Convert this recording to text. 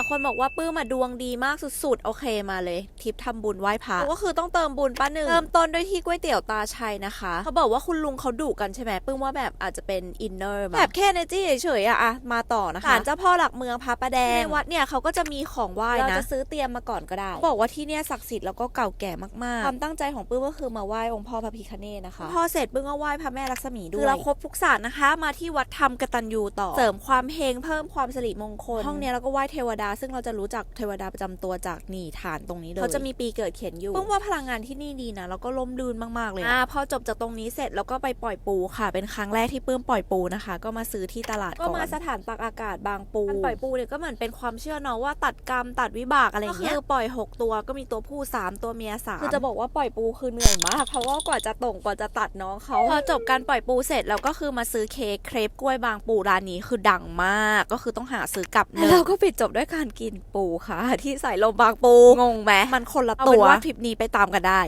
เนี่ยคนบอกว่าปื้มมาดวงดีมากสุดๆ โอเคมาเลยทริปทำบุญไหว้พระก็คือต้องเติมบุญป้าหนึ่งเริ่มต้นด้วยที่ก๋วยเตี๋ยวตาชัยนะคะ เขาบอกว่าคุณลุงเขาดุกันใช่ไหมปื้มว่าแบบอาจจะเป็นอินเนอร์แบบแค่เนจี้เฉยๆอะอะมาต่อนะคะศาลเจ้าพ่อหลักเมืองพระประแดงในวัดเนี่ยเขาก็จะมีของไหว้นะเราจะซื้อเตรียมมาก่อนก็ได้เขาบอกว่าที่เนี่ยศักดิ์สิทธิ์แล้วก็เก่าแก่มากๆความตั้งใจของปื้มก็คือมาไหว้องค์พ่อพระพิฆเนศนะคะพอเสร็จปื้มก็ไหว้พระแม่ลักษมีด้วยคือเราครบทุกศาสตร์นะคะ มาที่วัดธรรมกตัญญูต่อ เสริมความเฮงเพิ่มความสิริมงคลห้องเนี้ยเราก็ไหว้เทวดาซึ่งเราจะรู้จักเทวดาประจำตัวจากนี่ฐานตรงนี้เลยเขาจะมีปีเกิดเขียนอยู่เพิ่งว่าพลังงานที่นี่ดีนะแล้วก็ล่มลื่นมากๆเลยอ่าพอจบจากตรงนี้เสร็จเราก็ไปปล่อยปูค่ะ เป็นครั้งแรกที่ปื้มปล่อยปูนะคะ ก็มาซื้อที่ตลาดก็มาสถานตักอากาศบางปูการปล่อยปูเนี่ยก็เหมือนเป็นความเชื่อเนาะว่าตัดกรรมตัดวิบากอะไรอย่างเงี้ยก็คือปล่อยหกตัวก็มีตัวผู้สามตัวเมียสามคือจะบอกว่าปล่อยปูคือเหนื่อยมากเพราะว่ากว่าจะตรงกว่าจะตัดน้องเขาพอจบการปล่อยปูเสร็จเราก็คือมาซื้อเค้กเครปกล้วยบางปูร้านนี้คือดังมากก็คือต้องหาซื้อกลับเนเราก็ปิดจบด้วยการกินปูค่ะ ที่ใส่ลมบางปู งงไหมมันคนละตัวว่าทริปนี้ไปตามกันได้